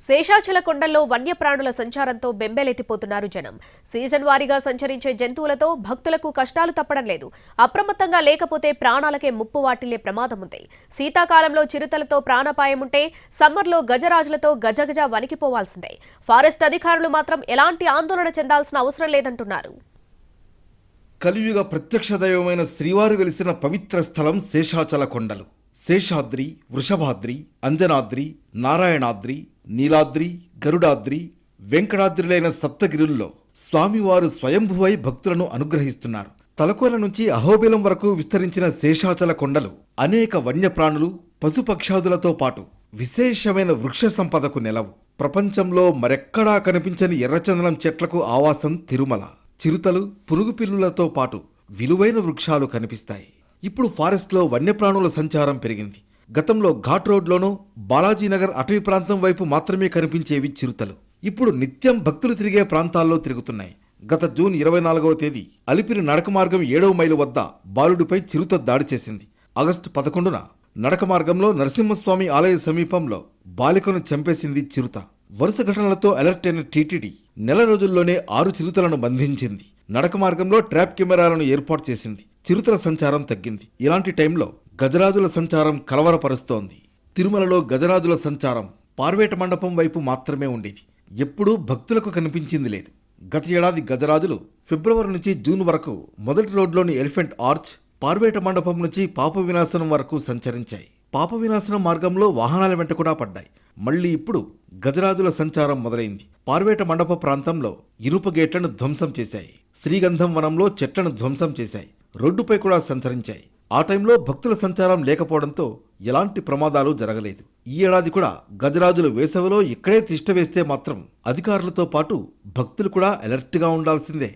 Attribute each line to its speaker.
Speaker 1: శేషాచల కొండల్లో వన్యప్రాణుల సంచారంతో బెంబేలెత్తిపోతున్నారు జనం. సీజన్ వారీగా సంచరించే జంతువులతో భక్తులకు కష్టాలు తప్పడం లేదు. అప్రమత్తంగా లేకపోతే ప్రాణాలకే ముప్పు వాటిల్లే ప్రమాదం ఉంది శీతాకాలంలో చిరుతలతో ప్రాణాపాయం ఉంటే సమ్మర్లో గజరాజులతో గజగజ వణికిపోవాల్సిందే. ఫారెస్ట్ అధికారులు మాత్రం ఎలాంటి ఆందోళన చెందాల్సిన అవసరం లేదంటున్నారు.
Speaker 2: కలియుగ ప్రత్యక్ష దైవమైన శ్రీవారు వెలిసిన పవిత్ర స్థలం శేషాచల కొండలు. శేషాద్రి వృషభాద్రి అంజనాద్రి నారాయణాద్రి నీలాద్రి గరుడాద్రి వెంకటాద్రిలైన సప్తగిరుల్లో స్వామివారు స్వయంభువై భక్తులను అనుగ్రహిస్తున్నారు. తలకోన నుంచి అహోబిలం వరకు విస్తరించిన శేషాచల కొండలు అనేక వన్యప్రాణులు పశుపక్షాదులతో పాటు విశేషమైన వృక్ష సంపదకు నెలవు. ప్రపంచంలో మరెక్కడా కనిపించని ఎర్రచందనం చెట్లకు ఆవాసం తిరుమల. చిరుతలు పురుగు పిల్లులతో పాటు విలువైన వృక్షాలు కనిపిస్తాయి. ఇప్పుడు ఫారెస్ట్లో వన్యప్రాణుల సంచారం పెరిగింది. గతంలో ఘాట్ రోడ్లోనూ బాలాజీనగర్ అటవీ ప్రాంతం వైపు మాత్రమే కనిపించేవి చిరుతలు. ఇప్పుడు నిత్యం భక్తులు తిరిగే ప్రాంతాల్లో తిరుగుతున్నాయి. గత జూన్ ఇరవై నాలుగవ తేదీ అలిపిరి నడక మార్గం ఏడవ మైలు వద్ద బాలుడిపై చిరుత దాడి చేసింది. ఆగస్టు పదకొండున నడక మార్గంలో నరసింహస్వామి ఆలయ సమీపంలో బాలికను చంపేసింది చిరుత. వరుస ఘటనలతో అలర్ట్ అయిన టీటీడీ నెల రోజుల్లోనే ఆరు చిరుతలను బంధించింది. నడక మార్గంలో ట్రాప్ కెమెరాలను ఏర్పాటు చేసింది. చిరుతల సంచారం తగ్గింది. ఇలాంటి టైంలో గజరాజుల సంచారం కలవరపరుస్తోంది. తిరుమలలో గజరాజుల సంచారం పార్వేట మండపం వైపు మాత్రమే ఉండేది. ఎప్పుడూ భక్తులకు కనిపించింది లేదు. గత ఏడాది గజరాజులు ఫిబ్రవరి నుంచి జూన్ వరకు మొదటి రోడ్లోని ఎలిఫెంట్ ఆర్చ్ పార్వేట మండపం నుంచి పాప వినాశనం వరకు సంచరించాయి. పాప వినాశనం మార్గంలో వాహనాల వెంట కూడా పడ్డాయి. మళ్ళీ ఇప్పుడు గజరాజుల సంచారం మొదలైంది. పార్వేట మండప ప్రాంతంలో ఇనుప గేట్లను ధ్వంసం చేశాయి. శ్రీగంధం వనంలో చెట్లను ధ్వంసం చేశాయి. రోడ్డుపై కూడా సంచరించాయి. ఆ టైంలో భక్తుల సంచారం లేకపోవడంతో ఎలాంటి ప్రమాదాలు జరగలేదు. ఈ ఏడాది కూడా గజరాజులు వేసవిలో ఇక్కడే తిష్ట వేస్తే మాత్రం అధికారులతో పాటు భక్తులు కూడా అలర్ట్గా ఉండాల్సిందే.